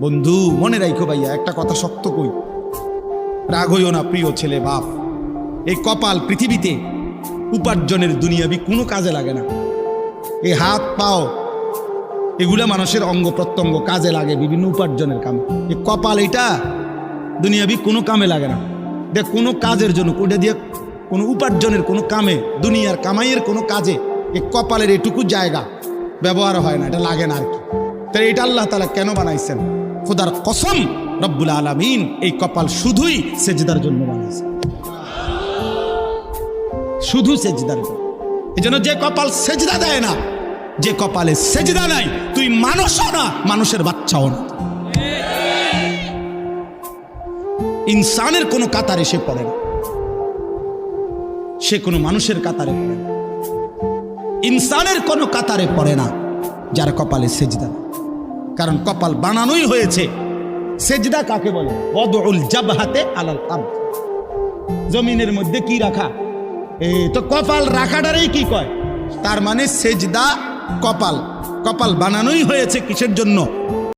বন্ধু, মনে রাখো ভাইয়া, একটা কথা শক্ত কই। রাগ হইও না, প্রিয় ছেলে, বাপ। এই কপাল পৃথিবীতে উপার্জনের দুনিয়াবি কোনো কাজে লাগে না। এই হাত, পাও, এগুলা মানুষের অঙ্গ প্রত্যঙ্গ কাজে লাগে, বিভিন্ন উপার্জনের কামে। এই কপাল এটা দুনিয়াবি কোনো কামে লাগে না। দেখ, কোনো কাজের জন্য ওটা দিয়ে কোনো উপার্জনের কোনো কামে, দুনিয়ার কামাইয়ের কোনো কাজে এই কপালের এটুকু জায়গা ব্যবহার হয় না, এটা লাগে না আর কি। তাহলে এটা আল্লাহ তালা কেন বানাইছেন? খোদার কসম, রব্বুল আলমিন এই কপাল শুধুই সেজদার জন্য বানাইছে। শুধু সেজদার এই জন্য যে কপাল সেজদা দেয় না, যে কপালে সেজদা নাই, তুই মানুষও না, মানুষের বাচ্চাও না। ইনসানের কোনো কাতারে সে পড়ে না। সে কোনো মানুষের কাতারে পড়ে না। ইনসানের কোনো কাতারে পড়ে না, যার কপালে সেজদা। কারণ কপাল বানানোই হয়েছে। সেজদা কাকে বলে? অদল জাব হাতে আলাল আরদ জমিনের মধ্যে কি রাখা? এ তো কপাল রাখাটারেই কি কয়? তার মানে সেজদা কপাল। কপাল বানানোই হয়েছে কিসের জন্য?